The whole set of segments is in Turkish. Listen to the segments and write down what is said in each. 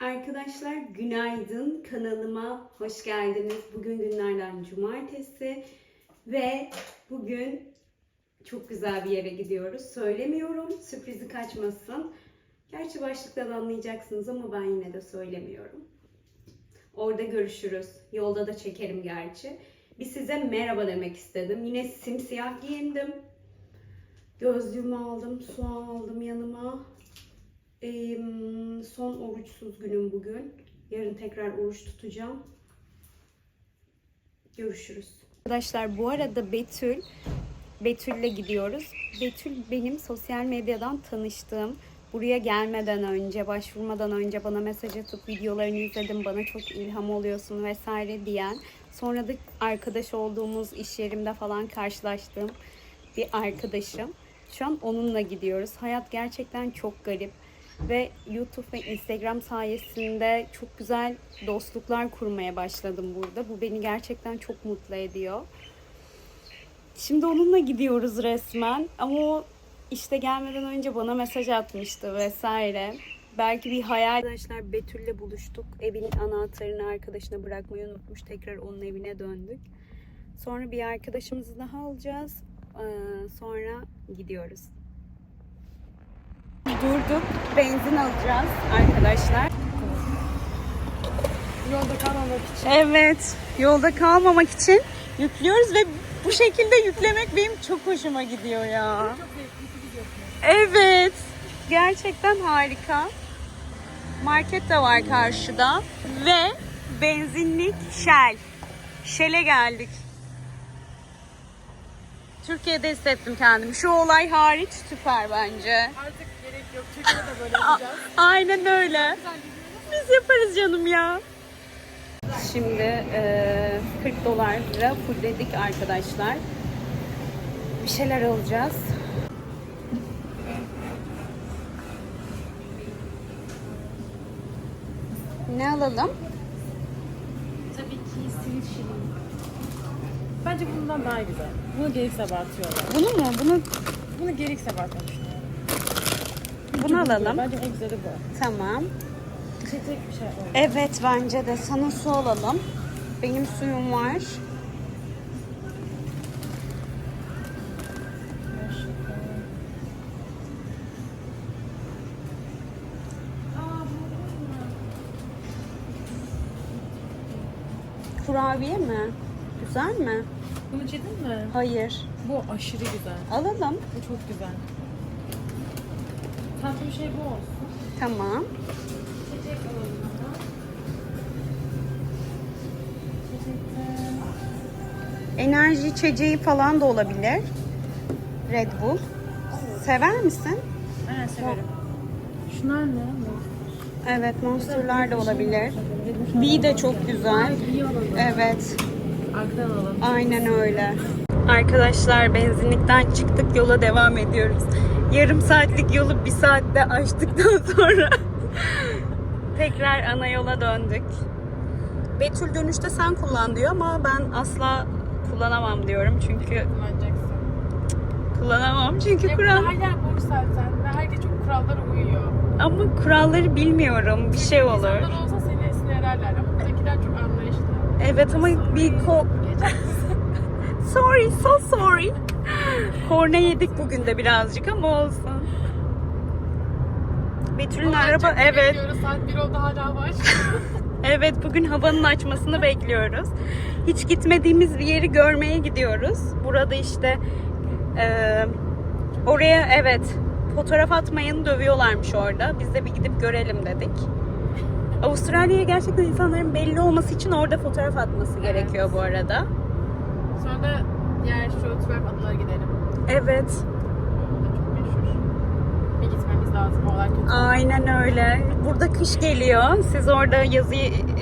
Arkadaşlar günaydın kanalıma hoş geldiniz. Bugün günlerden cumartesi ve bugün çok güzel bir yere gidiyoruz. Söylemiyorum sürprizi kaçmasın. Gerçi başlıktan anlayacaksınız ama ben yine de söylemiyorum. Orada görüşürüz. Yolda da çekerim gerçi. Bir size merhaba demek istedim. Yine simsiyah giyindim. Gözlüğümü aldım, su aldım yanıma. Ee, son oruçsuz günüm bugün. Yarın tekrar oruç tutacağım. Görüşürüz. Arkadaşlar bu arada Betül, Betül'le gidiyoruz. Betül benim sosyal medyadan tanıştığım, buraya gelmeden önce, başvurmadan önce bana mesaj atıp videolarını izledim, bana çok ilham oluyorsun vesaire diyen, sonra da arkadaş olduğumuz iş yerimde falan karşılaştığım bir arkadaşım. Şu an onunla gidiyoruz. Hayat gerçekten çok garip ve YouTube ve Instagram sayesinde çok güzel dostluklar kurmaya başladım burada. Bu beni gerçekten çok mutlu ediyor. Şimdi onunla gidiyoruz resmen ama o işte gelmeden önce bana mesaj atmıştı vesaire. Belki bir hayal. Arkadaşlar Betül'le buluştuk. Evin anahtarını arkadaşına bırakmayı unutmuş. Tekrar onun evine döndük. Sonra bir arkadaşımızı daha alacağız. Ee, Sonra gidiyoruz. Durduk. Benzin alacağız arkadaşlar. Yolda kalmamak için. Evet. Yolda kalmamak için yüklüyoruz ve bu şekilde yüklemek benim çok hoşuma gidiyor ya. Evet. Gerçekten harika. Market de var karşıda ve benzinlik Shell. Shell'e geldik. Türkiye'de hissettim kendimi. Şu olay hariç süper bence. Artık yok. Türkiye'de de böyle yapacağız. Aynen öyle. Biz yaparız canım ya. Şimdi e, 40 dolarla fullledik arkadaşlar. Bir şeyler alacağız. Ne alalım? Tabii ki chili. Bence bundan daha güzel. Bunu gerekse abartıyorlar. Bunu mu? Bunu Bunu gerekse abartmak düşünüyorum. Bunu alalım. Bence en güzeli bu. Tamam. İçecek bir şey oldu. Evet bence de sana su alalım. Benim suyum var. Kurabiye mi? Güzel mi? Bunu yedin mi? Hayır. Bu aşırı güzel. Alalım. Bu çok güzel. Bir şey bu olsun. Tamam. Alalım. İçecekte... Enerji içeceği falan da olabilir. Red Bull. Sever misin? Evet severim. Şunlar ne? Evet, Monster'lar da olabilir. V de çok güzel. Evet. Arkadan alalım. Aynen öyle. Arkadaşlar benzinlikten çıktık yola devam ediyoruz. Yarım saatlik yolu bir saatte açtıktan sonra tekrar ana yola döndük. Betül dönüşte sen kullan diyor ama ben asla kullanamam diyorum çünkü Kullanacaksın. kullanamam çünkü Ya kural her yer boş zaten ve herkes çok kurallara uyuyor. ama kuralları bilmiyorum bir şey olur. İnsanlar olsa seni sinirlerler ama buradakiler çok anlayışlı. Evet ama bir ko sorry so sorry. Korna yedik bugün de birazcık ama olsun. Betül'ün araba evet Bekliyoruz. Saat 1 oldu hala var. Evet bugün havanın açmasını bekliyoruz. Hiç gitmediğimiz bir yeri görmeye gidiyoruz. Burada işte eee, oraya evet fotoğraf atmayanı dövüyorlarmış orada. Biz de bir gidip görelim dedik. Avustralya'ya gerçekten insanların belli olması için orada fotoğraf atması gerekiyor bu arada. Sonra da diğer şu twerk adalara gidelim. Evet. Bir gitmemiz lazım. Kötü. aynen öyle. Burada kış geliyor. Siz orada yazı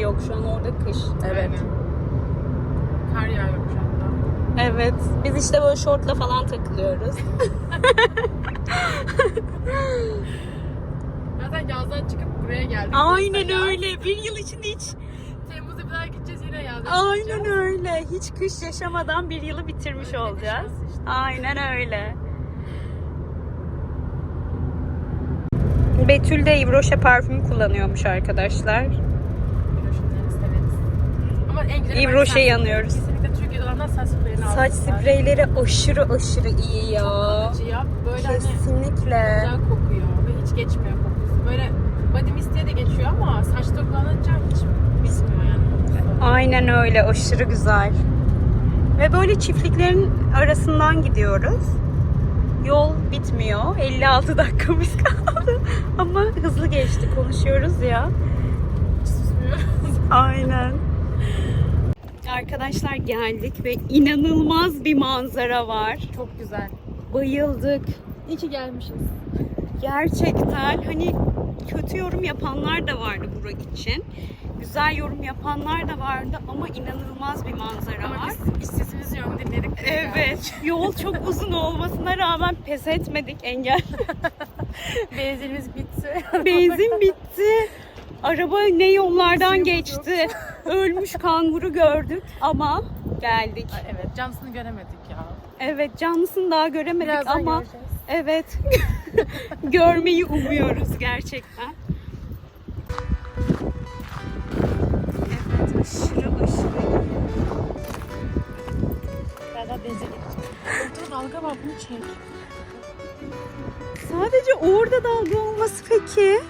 yok şu an orada kış. Aynen. Kar yağıyormuş hatta. Evet. Biz işte böyle şortla falan takılıyoruz. Zaten yazdan çıkıp buraya geldik. Aynen öyle. Bir yıl içinde hiç Temmuz'a bir daha gideceğiz yine yazdan Aynen öyle. Hiç kış yaşamadan bir yılı bitirmiş Öyle olacağız. işte. Aynen öyle. Betül de Yves Rocher parfümü kullanıyormuş arkadaşlar. Saç- yanıyoruz. Kesinlikle Türkiye'de olanlar saç spreyini Saç spreyleri aşırı aşırı iyi ya. Böyle hani Kesinlikle. güzel kokuyor ve hiç geçmiyor kokusu. Böyle body mist diye de geçiyor ama saçta kullanınca hiç bitmiyor. Aynen öyle aşırı güzel. Ve böyle çiftliklerin arasından gidiyoruz. Yol bitmiyor. 56 dakikamız kaldı. Ama hızlı geçti konuşuyoruz ya. Aynen. Arkadaşlar geldik ve inanılmaz bir manzara var. Çok güzel. Bayıldık. İyi ki gelmişiz. Gerçekten hani kötü yorum yapanlar da vardı bura için. Güzel yorum yapanlar da vardı ama inanılmaz bir manzara Ama var. biz sesimiz yok dinledik. Evet. Yol çok uzun olmasına rağmen pes etmedik engel. Benzinimiz bitti. Benzin bitti. Araba ne yollardan Suyumuz geçti. Ölmüş kanguru gördük ama geldik. Ay, evet cansını göremedik ya. Evet canlısını daha göremedik Birazdan ama göreceğiz. evet görmeyi umuyoruz gerçekten. Aşırı aşırı gideceğiz. Ortada dalga var bunu çek. Sadece orada dalga olması peki.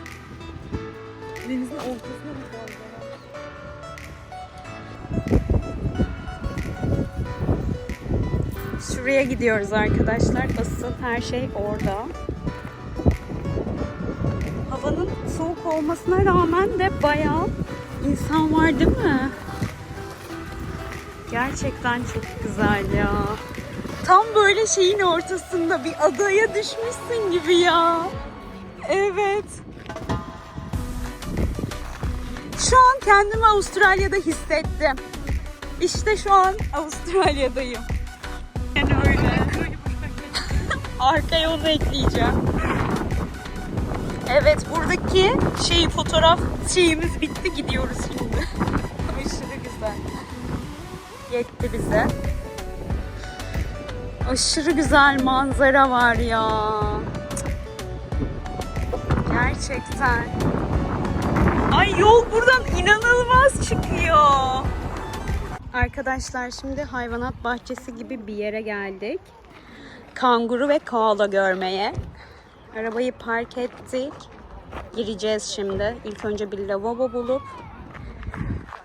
Denizin ortasına bir dalga var. Şuraya gidiyoruz arkadaşlar. Asıl her şey orada. Havanın soğuk olmasına rağmen de bayağı insan var değil mi? Gerçekten çok güzel ya. Tam böyle şeyin ortasında bir adaya düşmüşsün gibi ya. Evet. Şu an kendimi Avustralya'da hissettim. İşte şu an Avustralya'dayım. Yani öyle. Arkaya onu ekleyeceğim. Evet buradaki şey fotoğraf şeyimiz bitti gidiyoruz şimdi. Aşırı güzel. Yetti bize. Aşırı güzel manzara var ya. Gerçekten. Ay yol buradan inanılmaz çıkıyor. Arkadaşlar şimdi hayvanat bahçesi gibi bir yere geldik. Kanguru ve koala görmeye. Arabayı park ettik. Gireceğiz şimdi. İlk önce bir lavabo bulup.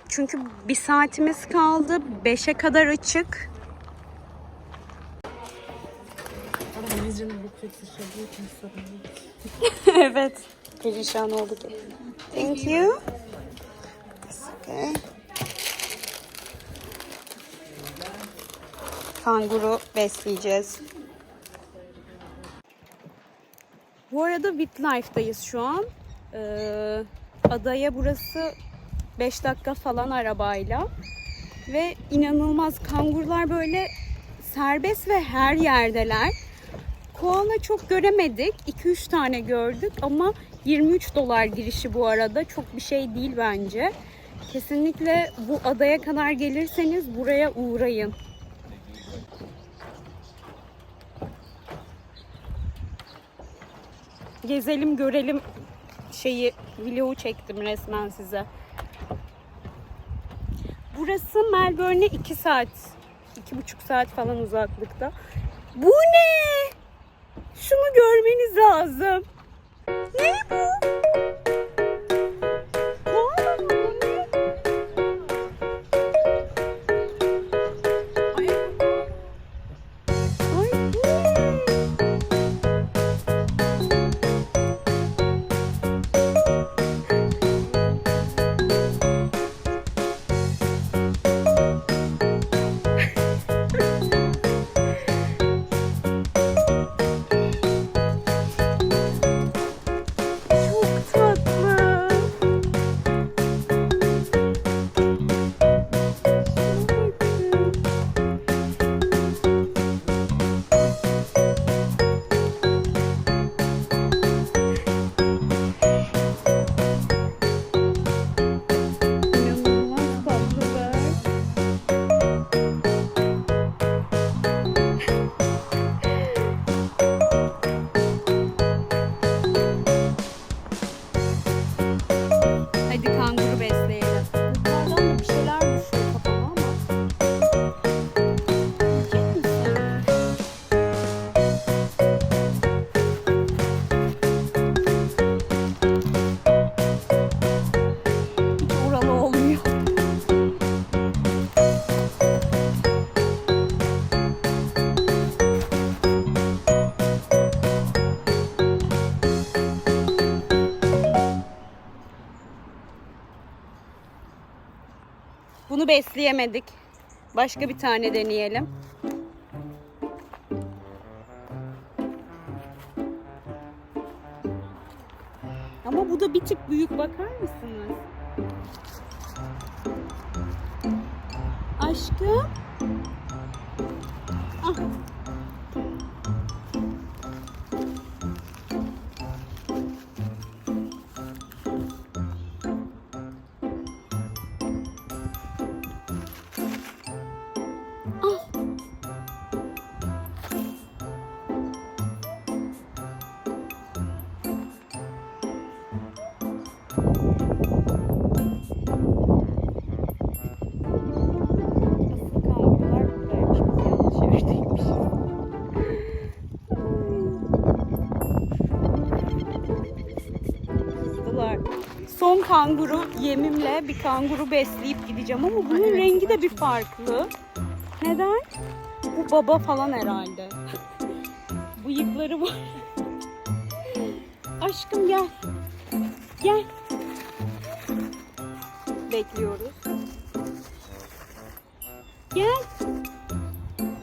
Çünkü bir saatimiz kaldı. 5'e kadar açık. Evet. Perişan olduk. Thank you. Okay. Kanguru besleyeceğiz. Bu arada Witlife'dayız şu an. Ee, adaya burası 5 dakika falan arabayla. Ve inanılmaz kangurlar böyle serbest ve her yerdeler. Koala çok göremedik. 2-3 tane gördük ama 23 dolar girişi bu arada. Çok bir şey değil bence. Kesinlikle bu adaya kadar gelirseniz buraya uğrayın. Gezelim görelim şeyi vlogu çektim resmen size. Burası Melbourne'e 2 saat, 2,5 saat falan uzaklıkta. Bu ne? Şunu görmeniz lazım. Ne bu? Besleyemedik. Başka bir tane deneyelim. Ama bu da bir tık büyük bakar mısınız? Aşkım. Ah. Kanguru yemimle bir kanguru besleyip gideceğim ama bunun evet, rengi de bir farklı. Neden? Bu baba falan herhalde. Bıyıkları var. Aşkım gel. Gel. Bekliyoruz. Gel.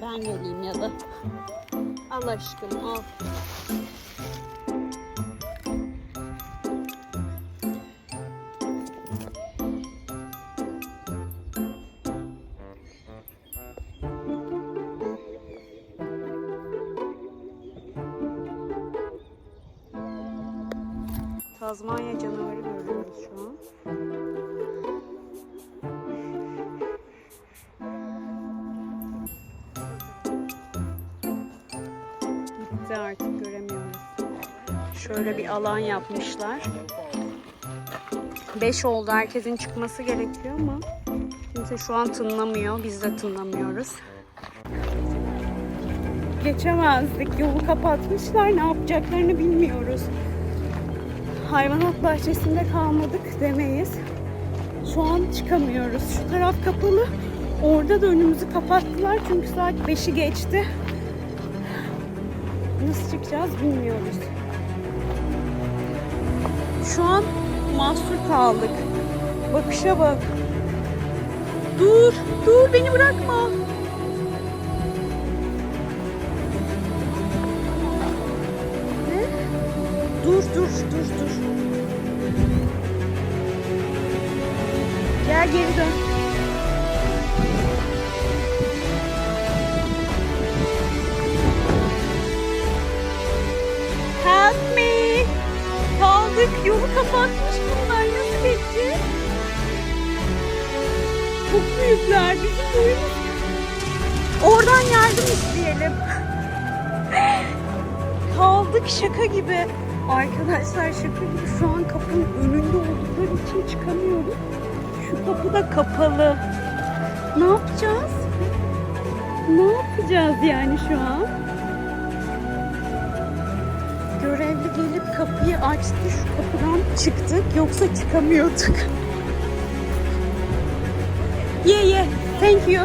Ben geleyim ya da. Al aşkım al. Tazmanya canavarı görüyoruz şu an. Gitti artık göremiyoruz. Şöyle bir alan yapmışlar. 5 oldu. Herkesin çıkması gerekiyor ama kimse şu an tınlamıyor. Biz de tınlamıyoruz. Geçemezdik. Yolu kapatmışlar. Ne yapacaklarını bilmiyoruz. Hayvanat bahçesinde kalmadık demeyiz. Şu an çıkamıyoruz. Şu taraf kapalı. Orada da önümüzü kapattılar çünkü saat 5'i geçti. Nasıl çıkacağız bilmiyoruz. Şu an mahsur kaldık. Bakışa bak. Dur, dur beni bırakma. Dur, dur, dur, dur. Gel geri dön. Help me. Kaldık. Yolu kapatmış bunlar. Nasıl geçeceğiz? Çok büyükler. Bizim boyumuz. Oradan yardım isteyelim. Kaldık şaka gibi. Arkadaşlar şaka gibi şu an kapının önünde oldukları için çıkamıyoruz. Şu kapı da kapalı. Ne yapacağız? Ne yapacağız yani şu an? Görevli gelip kapıyı açtı. Şu kapıdan çıktık. Yoksa çıkamıyorduk. Ye ye. Thank you.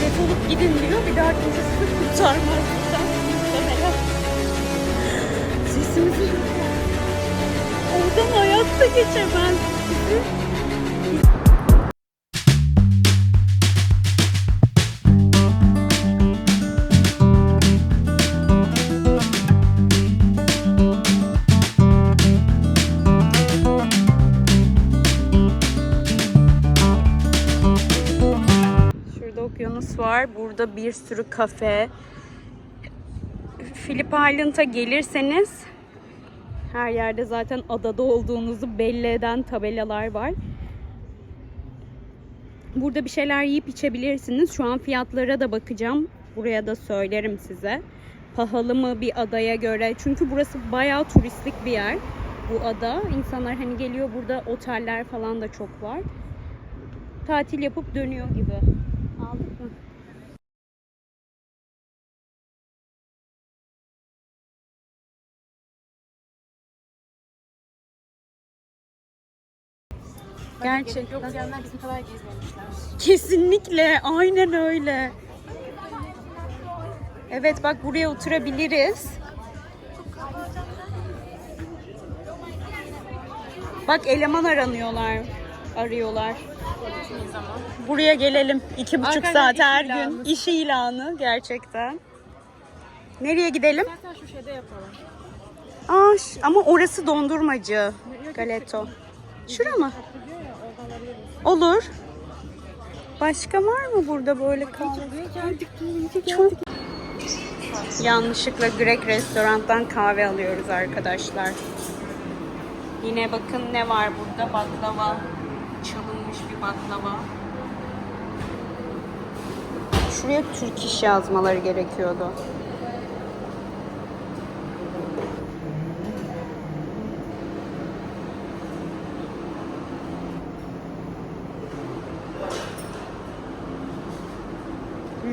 Defolup gidin diyor. Bir daha kimse kurtarmaz. Muhtemelen. Sesimizi Oradan hayatta geçemez. Şurada okyanus var. Burada bir sürü kafe. Phillip Island'a gelirseniz her yerde zaten adada olduğunuzu belli eden tabelalar var. Burada bir şeyler yiyip içebilirsiniz. Şu an fiyatlara da bakacağım. Buraya da söylerim size. Pahalı mı bir adaya göre? Çünkü burası bayağı turistik bir yer. Bu ada. İnsanlar hani geliyor burada oteller falan da çok var. Tatil yapıp dönüyor gibi. Gerçekten. Yok gelenler bizim kadar gezmemişler. Kesinlikle aynen öyle. Evet bak buraya oturabiliriz. Bak eleman aranıyorlar. arıyorlar. Buraya gelelim. iki buçuk Arkadaşlar, saat iş her ilanı. gün. İş ilanı gerçekten. Nereye gidelim? Zaten şu şeyde yapalım. Aa, ş- ama orası dondurmacı. Galeto. Şura mı? Olur. Başka var mı burada böyle kahve? Yanlışlıkla Grek restorandan kahve alıyoruz arkadaşlar. Yine bakın ne var burada baklava. Çalınmış bir baklava. Şuraya Türk iş yazmaları gerekiyordu.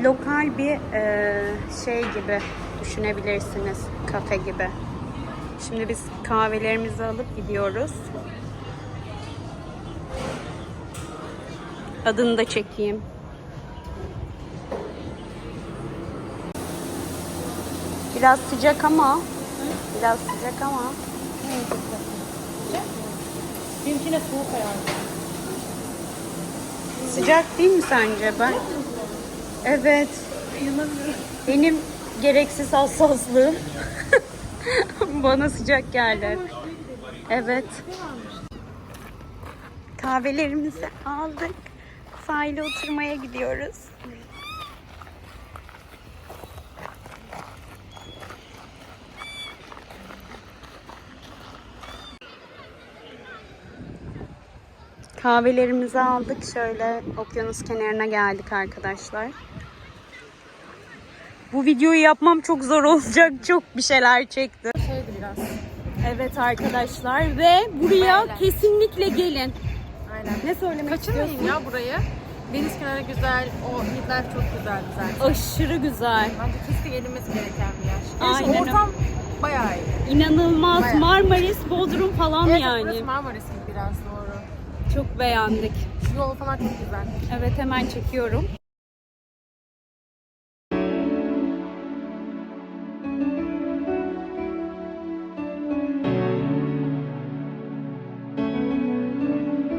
Lokal bir e, şey gibi düşünebilirsiniz. Kafe gibi. Şimdi biz kahvelerimizi alıp gidiyoruz. Adını da çekeyim. Biraz sıcak ama biraz sıcak ama Benimkine soğuk ayarlı. sıcak değil mi sence ben? Evet. İnanamıyorum. Benim gereksiz hassaslığım bana sıcak geldi. Evet. Kahvelerimizi aldık. Sahile oturmaya gidiyoruz. Kahvelerimizi aldık. Şöyle okyanus kenarına geldik arkadaşlar. Bu videoyu yapmam çok zor olacak. Çok bir şeyler. Şeydi biraz. Evet arkadaşlar ve buraya Böyle. kesinlikle gelin. Aynen. Ne söylemek Kaçırmayın istiyorsun? ya burayı. Deniz kenarı güzel, o yıllar çok güzel zaten. Aşırı güzel. Bence kesin gelinmesi gereken bir yer. Aynen. Ortam bayağı iyi. İnanılmaz. Bayağı. Marmaris, Bodrum falan Evet, yani. burası Marmaris gibi biraz doğru. Çok beğendik. Şu yol falan çok güzel. Evet hemen çekiyorum.